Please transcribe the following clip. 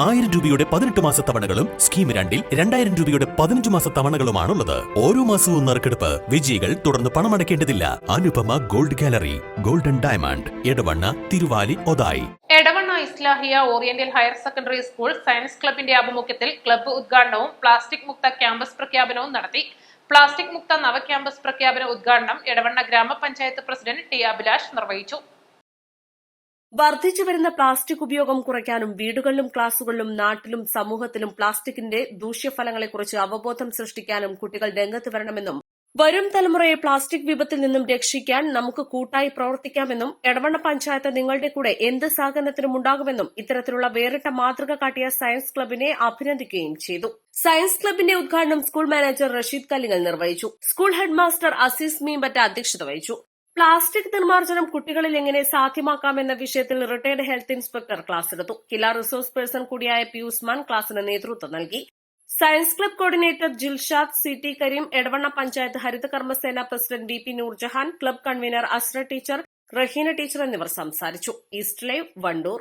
ആയിരം രൂപയുടെ പതിനെട്ട് മാസ തവണകളും സ്കീം രണ്ടിൽ രണ്ടായിരം രൂപയുടെ പതിനഞ്ച് മാസ തവണകളുമാണുള്ളത്. ഓരോ മാസവും നറുക്കെടുപ്പ് വിജയികൾ തുടർന്ന് പണമടയ്ക്കേണ്ടതില്ല. Anupama gold gallery golden diamond Edavanna Thiruvali Othayi. Edavanna Islahiya oriental higher secondary school science ക്ലബിന്റെ ആഭിമുഖ്യത്തിൽ ക്ലബ്ബ് ഉദ്ഘാടനവും പ്ലാസ്റ്റിക് മുക്ത ക്യാമ്പസ് പ്രഖ്യാപനവും നടത്തി. പ്ലാസ്റ്റിക് മുക്ത നവ ക്യാമ്പസ് പ്രഖ്യാപന ഉദ്ഘാടനം എടവണ്ണ ഗ്രാമപഞ്ചായത്ത് പ്രസിഡന്റ് ടി അഭിലാഷ് നിർവഹിച്ചു. വർദ്ധിച്ചു വരുന്ന പ്ലാസ്റ്റിക് ഉപയോഗം കുറയ്ക്കാനും വീടുകളിലും ക്ലാസുകളിലും നാട്ടിലും സമൂഹത്തിലും പ്ലാസ്റ്റിക്കിന്റെ ദൂഷ്യഫലങ്ങളെക്കുറിച്ച് അവബോധം സൃഷ്ടിക്കാനും കുട്ടികൾ രംഗത്ത് വരണമെന്നും വരും തലമുറയെ പ്ലാസ്റ്റിക് വിപത്തിൽ നിന്നും രക്ഷിക്കാൻ നമുക്ക് കൂട്ടായി പ്രവർത്തിക്കാമെന്നും എടവണ്ണ പഞ്ചായത്ത് നിങ്ങളുടെ കൂടെ എന്ത് സഹകരണത്തിനും ഉണ്ടാകുമെന്നും ഇത്തരത്തിലുള്ള വേറിട്ട മാതൃക കാട്ടിയ സയൻസ് ക്ലബിനെ അഭിനന്ദിക്കുകയും ചെയ്തു. സയൻസ് ക്ലബിന്റെ ഉദ്ഘാടനം സ്കൂൾ മാനേജർ റഷീദ് കല്ലിങ്ങൽ നിർവഹിച്ചു. സ്കൂൾ ഹെഡ്മാസ്റ്റർ അസീസ് മീമ്പറ്റ അധ്യക്ഷത വഹിച്ചു. പ്ലാസ്റ്റിക് നിർമ്മാർജനം കുട്ടികളിൽ എങ്ങനെ സാധ്യമാക്കാമെന്ന വിഷയത്തിൽ റിട്ടയർഡ് ഹെൽത്ത് ഇൻസ്പെക്ടർ ക്ലാസ് എടുത്തു. കില റിസോഴ്സ് പേഴ്സൺ കൂടിയായ പിയൂസ്മാൻ ക്ലാസിന് നേതൃത്വം നൽകി. Science club coordinator Jilshad C T Kareem Edavanna panchayat Haritha Karmasena president B P Noorjahan club convener Asra teacher Raheena teacher എന്നിവർ സംസാരിച്ചു. East live Wandoor.